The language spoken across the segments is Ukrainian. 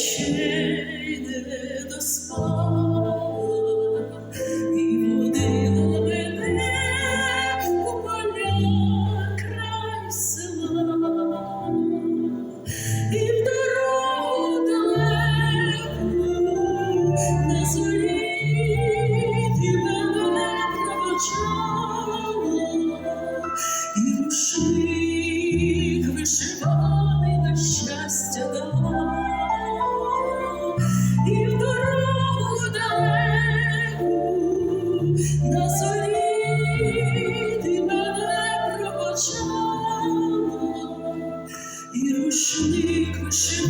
ночей не доспала і водила мене у поля край села, і в дорогу далеку на зорі і мене. На зорі ти мене проводжала, і рушник вишиваний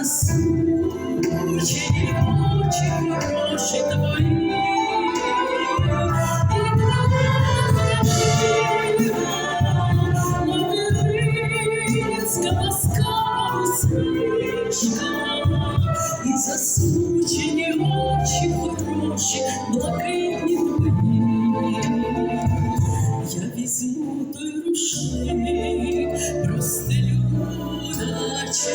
і засмучені очі хороші твої. І твоя незрадлива материнська ласкава і засмучені очі хороші, блакитні твої. Я візьму той рушник, простелю наче